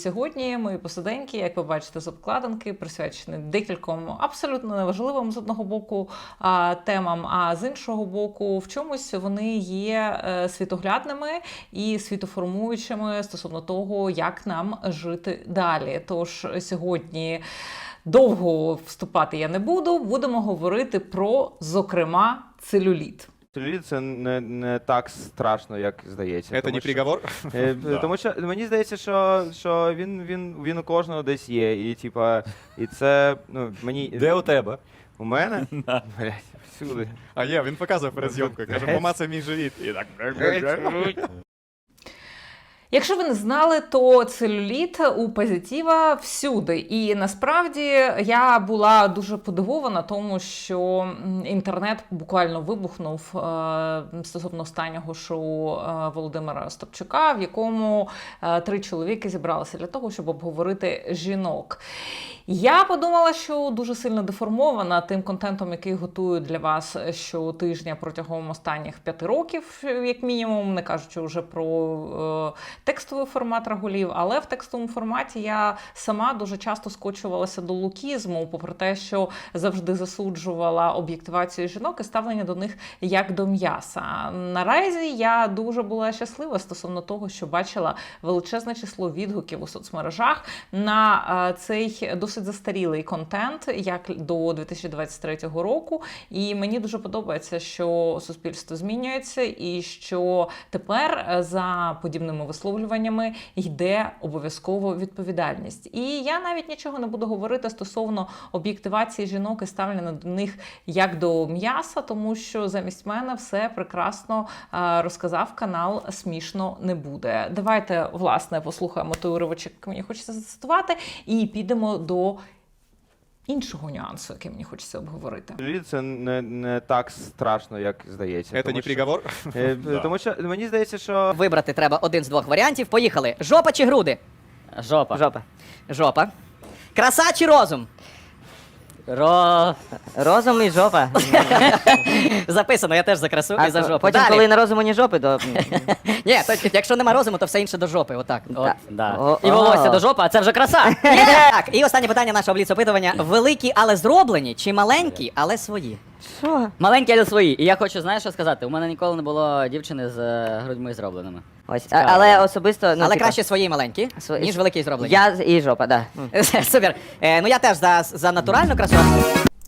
Сьогодні мої посиденьки, як ви бачите з обкладинки, присвячені декільком абсолютно неважливим з одного боку темам, а з іншого боку, в чомусь вони є е, світоглядними і світоформуючими стосовно того, як нам жити далі. Тож сьогодні. Довго вступати я не буду. Будемо говорити про, зокрема, целюліт. Целюліт це не, не так страшно, як здається. Це тому не що- приговор? Е, Да. Тому що мені здається, що, що він, він, він у кожного десь є. І типа, і це ну мені Де у тебе? у мене блядь, всюди. А є, він показує перед зйомкою, каже, мама, це мій живіт. І так. Якщо ви не знали, то целюліт у позитива всюди. І насправді я була дуже подивована тому, що інтернет буквально вибухнув е, стосовно останнього шоу е, Володимира Стопчука, в якому е, три чоловіки зібралися для того, щоб обговорити жінок. Я подумала, що дуже сильно деформована тим контентом, який готую для вас щотижня протягом останніх п'яти років, як мінімум, не кажучи вже про е, текстовий формат рагулів, але в текстовому форматі я сама дуже часто скочувалася до лукізму, попри те, що завжди засуджувала об'єктивацію жінок і ставлення до них як до м'яса. Наразі я дуже була щаслива стосовно того, що бачила величезне число відгуків у соцмережах на е, цей досить застарілий контент, як до 2023 року. І мені дуже подобається, що суспільство змінюється, і що тепер е, за подібними висловлюваннями йде обов'язково відповідальність. І я навіть нічого не буду говорити стосовно об'єктивації жінок і ставлення до них як до м'яса, тому що замість мене все прекрасно е, розказав канал Смішно не буде. Давайте власне послухаємо той уривочок, який мені хочеться зацитувати, і підемо до іншого нюансу, який мені хочеться обговорити. Це не, не так страшно, як здається. Це тому не що- приговор? Е, Тому що мені здається, що Вибрати треба один з двох варіантів. Поїхали. Жопа чи груди? Жопа. Жопа. Жопа. Краса чи розум? Ро... Розум і жопа. Записано, я теж за красу і за жопу. Потім, Далі. коли не розуму ні жопи, то. Ні, то, якщо нема розуму, то все інше до жопи. Отак. От. Да. О, І о. волосся до жопи, а це вже краса. Є! Так, і останнє питання нашого бліц опитування: великі, але зроблені, чи маленькі, але свої? Що? Маленькі, але свої. І я хочу, знаєш, що сказати? У мене ніколи не було дівчини з е, грудьми зробленими. Ось. А, але особисто. Ну, але типа, краще свої маленькі, Свої- ніж великі зроблені. Я з- і жопа, да. Супер. Е, ну я теж за, за натуральну красу.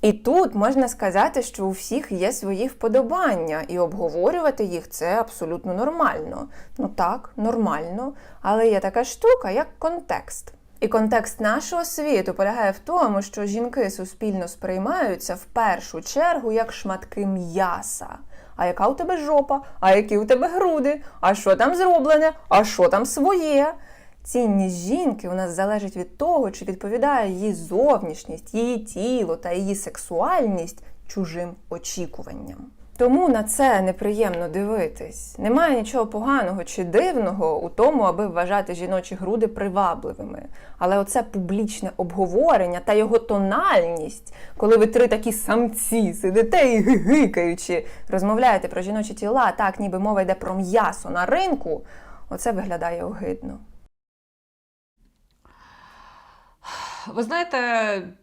І тут можна сказати, що у всіх є свої вподобання, і обговорювати їх це абсолютно нормально. Ну так, нормально, але є така штука, як контекст. І контекст нашого світу полягає в тому, що жінки суспільно сприймаються в першу чергу як шматки м'яса. А яка у тебе жопа? А які у тебе груди? А що там зроблене? А що там своє? Цінність жінки у нас залежить від того, чи відповідає її зовнішність, її тіло та її сексуальність чужим очікуванням. Тому на це неприємно дивитись. Немає нічого поганого чи дивного у тому, аби вважати жіночі груди привабливими. Але оце публічне обговорення та його тональність, коли ви три такі самці сидите і гикаючи, розмовляєте про жіночі тіла, так ніби мова йде про м'ясо на ринку, оце виглядає огидно. Ви знаєте,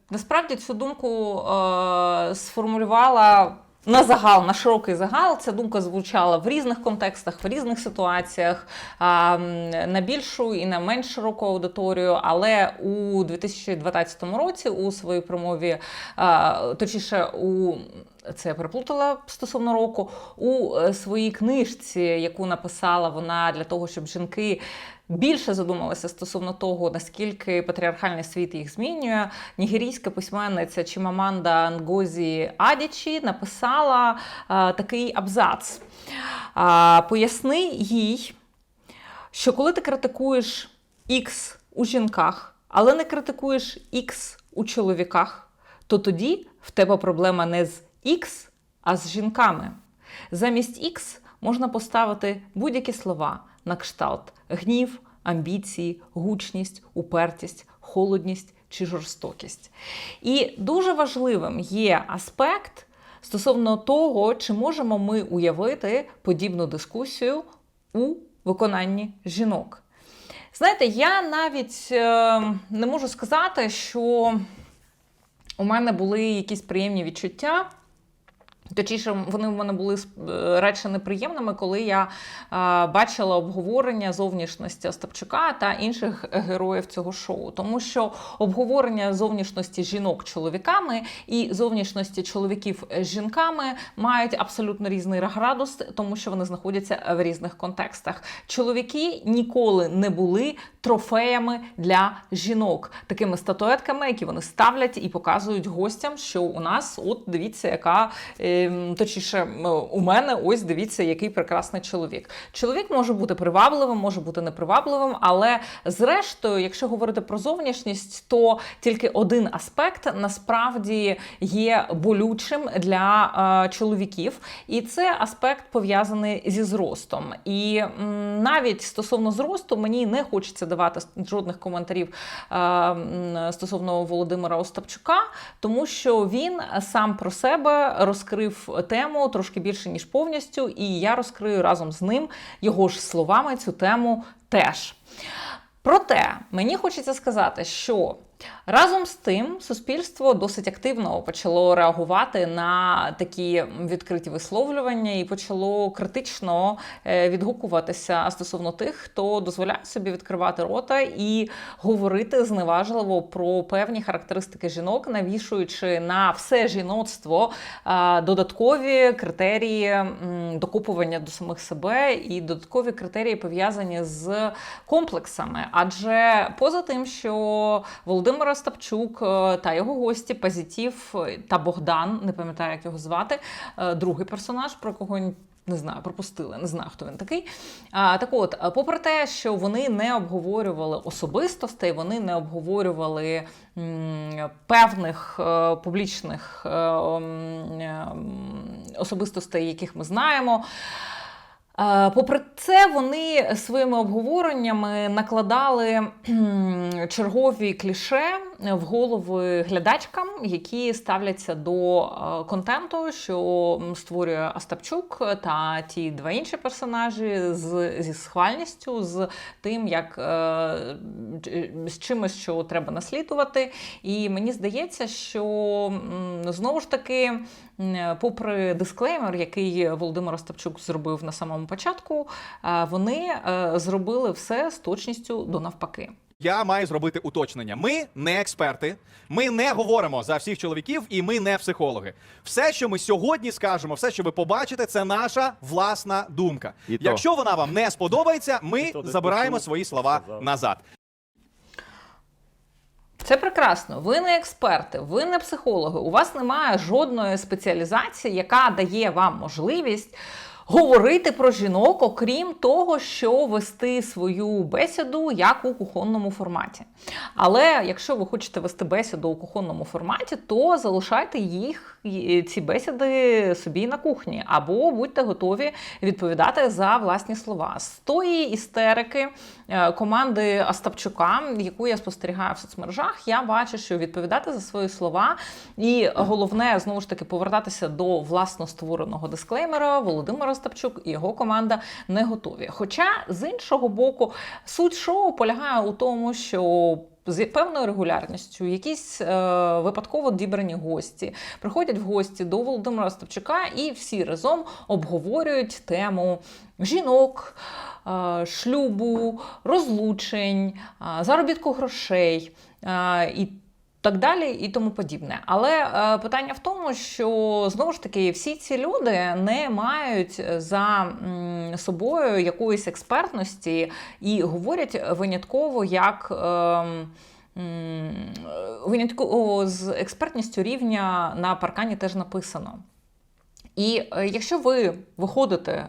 насправді цю думку е, сформулювала на загал, на широкий загал. Ця думка звучала в різних контекстах, в різних ситуаціях, на більшу і на менш широку аудиторію. Але у 2012 році у своїй промові, точніше, у це я переплутала стосовно року. У е, своїй книжці, яку написала вона для того, щоб жінки більше задумалися стосовно того, наскільки патріархальний світ їх змінює. Нігерійська письменниця Чимаманда Нгозі Адічі написала е, такий абзац. А, поясни їй, що коли ти критикуєш X у жінках, але не критикуєш X у чоловіках, то тоді в тебе проблема не з X, а з жінками. Замість X можна поставити будь-які слова на кшталт гнів, амбіції, гучність, упертість, холодність чи жорстокість. І дуже важливим є аспект стосовно того, чи можемо ми уявити подібну дискусію у виконанні жінок. Знаєте, я навіть е, не можу сказати, що у мене були якісь приємні відчуття. Точніше, вони в мене були е, радше неприємними, коли я бачила обговорення зовнішності Остапчука та інших героїв цього шоу. Тому що обговорення зовнішності жінок чоловіками і зовнішності чоловіків жінками мають абсолютно різний градус, тому що вони знаходяться в різних контекстах. Чоловіки ніколи не були трофеями для жінок, такими статуетками, які вони ставлять і показують гостям, що у нас, от дивіться, яка е, точніше, у мене ось дивіться, який прекрасний чоловік. Чоловік може бути привабливим, може бути непривабливим, але зрештою, якщо говорити про зовнішність, то тільки один аспект насправді є болючим для е, чоловіків, і це аспект пов'язаний зі зростом. І навіть стосовно зросту мені не хочеться давати жодних коментарів е, стосовно Володимира Остапчука, тому що він сам про себе розкрив тему трошки більше ніж повністю, і я розкрию разом з ним його ж словами цю тему теж. Проте мені хочеться сказати, що разом з тим суспільство досить активно почало реагувати на такі відкриті висловлювання і почало критично е, відгукуватися стосовно тих, хто дозволяє собі відкривати рота і говорити зневажливо про певні характеристики жінок, навішуючи на все жіноцтво е, додаткові критерії докупування до самих себе і додаткові критерії пов'язані з комплексами. Адже поза тим, що Володимир Остапчук е, та його гості Позитів та Богдан, не пам'ятаю, як його звати, е, другий персонаж, про кого не знаю, пропустили, не знаю, хто він такий. А, так от, попри те, що вони не обговорювали особистостей, вони не обговорювали м, певних е, публічних е, е, особистостей, яких ми знаємо. Е, Попри це, вони своїми обговореннями накладали чергові кліше в голови глядачкам, які ставляться до е, контенту, що створює Остапчук та ті два інші персонажі з, зі схвальністю, з тим, як е, з чимось, що треба наслідувати. І мені здається, що знову ж таки. Попри дисклеймер, який Володимир Остапчук зробив на самому початку, е, вони е, зробили все з точністю до навпаки. Я маю зробити уточнення. Ми не експерти, ми не говоримо за всіх чоловіків, і ми не психологи. Все, що ми сьогодні скажемо, все, що ви побачите, це наша власна думка. І то. Якщо вона вам не сподобається, ми забираємо свої слова назад. Це прекрасно. Ви не експерти, ви не психологи. У вас немає жодної спеціалізації, яка дає вам можливість. Говорити про жінок, окрім того, що вести свою бесіду як у кухонному форматі. Але якщо ви хочете вести бесіду у кухонному форматі, то залишайте їх ці бесіди собі на кухні, або будьте готові відповідати за власні слова. З тої істерики е, команди Остапчука, яку я спостерігаю в соцмережах, я бачу, що відповідати за свої слова, і головне знову ж таки повертатися до власно створеного дисклеймера Володимир Остапчук і його команда не готові. Хоча з іншого боку, суть шоу полягає у тому, що з певною регулярністю якісь е, випадково дібрані гості приходять в гості до Володимира Остапчука і всі разом обговорюють тему жінок, е, шлюбу, розлучень, е, заробітку грошей е, і так далі і тому подібне. Але е, питання в тому, що знову ж таки всі ці люди не мають за м, собою якоїсь експертності і говорять винятково як. м, Винятково з експертністю рівня на паркані теж написано. І е, якщо ви виходите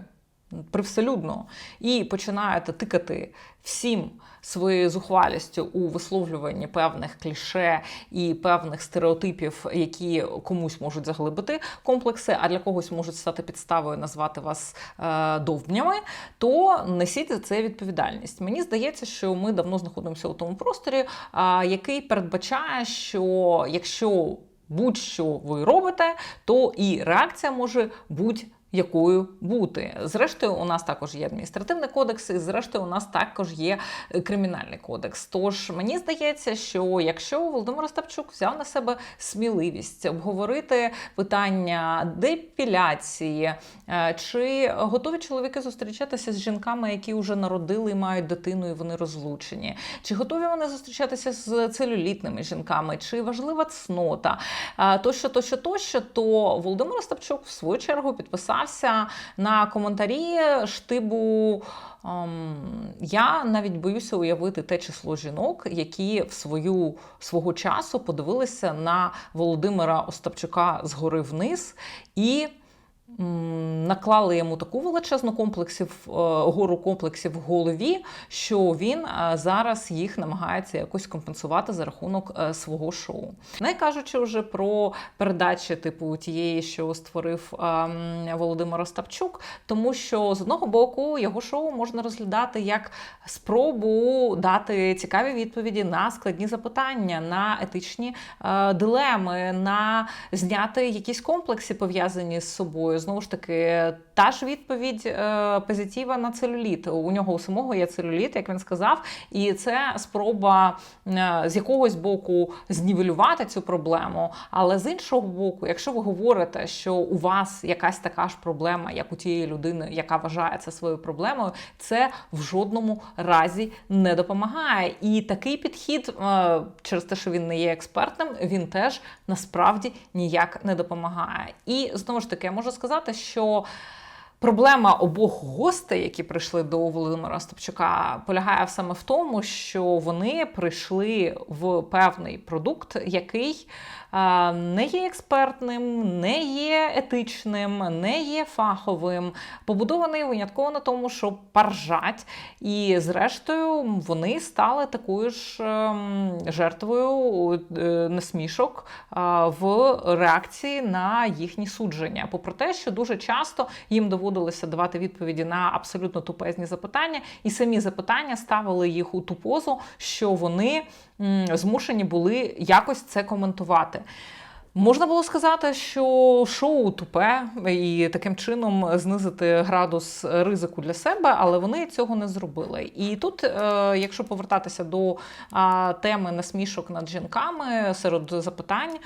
привселюдно і починаєте тикати всім своєю зухвалістю у висловлюванні певних кліше і певних стереотипів, які комусь можуть заглибити комплекси, а для когось можуть стати підставою назвати вас е, довбнями, то несіть це відповідальність. Мені здається, що ми давно знаходимося у тому просторі, а, який передбачає, що якщо будь-що ви робите, то і реакція може бути якою бути. Зрештою, у нас також є адміністративний кодекс, і зрештою, у нас також є е, кримінальний кодекс. Тож мені здається, що якщо Володимир Остапчук взяв на себе сміливість обговорити питання депіляції, е, чи готові чоловіки зустрічатися з жінками, які вже народили і мають дитину, і вони розлучені, чи готові вони зустрічатися з целюлітними жінками, чи важлива цнота, е, тощо, тощо, тощо, то Володимир Остапчук в свою чергу підписався на коментарі штибу. ем, я навіть боюся уявити те число жінок, які в свою свого часу подивилися на Володимира Остапчука згори вниз і наклали йому таку величезну комплексів, е, гору комплексів в голові, що він е, зараз їх намагається якось компенсувати за рахунок е, свого шоу. Не кажучи вже про передачі, типу тієї, що створив Володимир Остапчук, тому що з одного боку його шоу можна розглядати як спробу дати цікаві відповіді на складні запитання, на етичні дилеми, на зняти якісь комплекси пов'язані з собою. Знову ж таки, та ж відповідь е, позитива на целюліт. У нього у самого є целюліт, як він сказав, і це спроба е, з якогось боку знівелювати цю проблему. Але з іншого боку, якщо ви говорите, що у вас якась така ж проблема, як у тієї людини, яка вважає це своєю проблемою, це в жодному разі не допомагає. І такий підхід, е, через те, що він не є експертним, він теж насправді ніяк не допомагає. І знову ж таки, я можу сказати, що. Проблема обох гостей, які прийшли до Володимира Стопчука, полягає саме в тому, що вони прийшли в певний продукт, який не є експертним, не є етичним, не є фаховим, побудований винятково на тому, що паржать. І зрештою вони стали такою ж ем, жертвою е, насмішок в реакції на їхні судження. Попри те, що дуже часто їм доводилося давати відповіді на абсолютно тупезні запитання, і самі запитання ставили їх у ту позу, що вони змушені були якось це коментувати. Можна було сказати, що шоу тупе і таким чином знизити градус ризику для себе, але вони цього не зробили. І тут, е, якщо повертатися до теми насмішок над жінками, серед запитань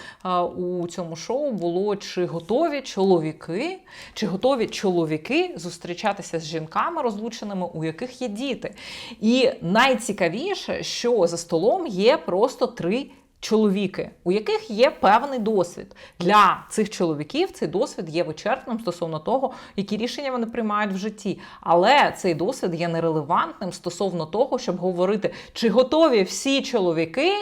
у цьому шоу було чи готові чоловіки, чи готові чоловіки зустрічатися з жінками, розлученими, у яких є діти. І найцікавіше, що за столом є просто три чоловіки, у яких є певний досвід. Для цих чоловіків цей досвід є вичерпним стосовно того, які рішення вони приймають в житті. Але цей досвід є нерелевантним стосовно того, щоб говорити, чи готові всі чоловіки.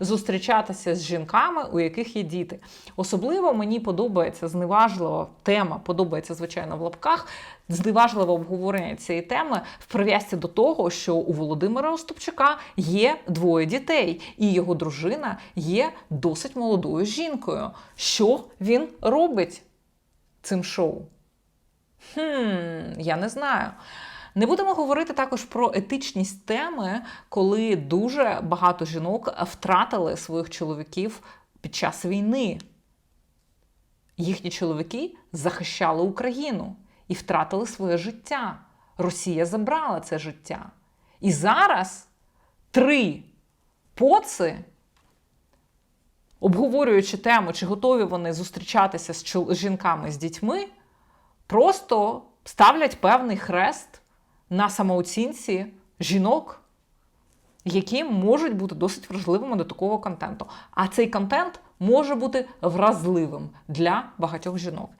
Зустрічатися з жінками, у яких є діти. Особливо мені подобається зневажлива тема, подобається, звичайно, в лапках, зневажливе обговорення цієї теми в прив'язці до того, що у Володимира Остапчука є двоє дітей, і його дружина є досить молодою жінкою. Що він робить цим шоу? Хм, я не знаю. Не будемо говорити також про етичність теми, коли дуже багато жінок втратили своїх чоловіків під час війни. Їхні чоловіки захищали Україну і втратили своє життя. Росія забрала це життя. І зараз три поци, обговорюючи тему, чи готові вони зустрічатися з жінками з дітьми, просто ставлять певний хрест на самооцінці жінок, які можуть бути досить вразливими до такого контенту. А цей контент може бути вразливим для багатьох жінок.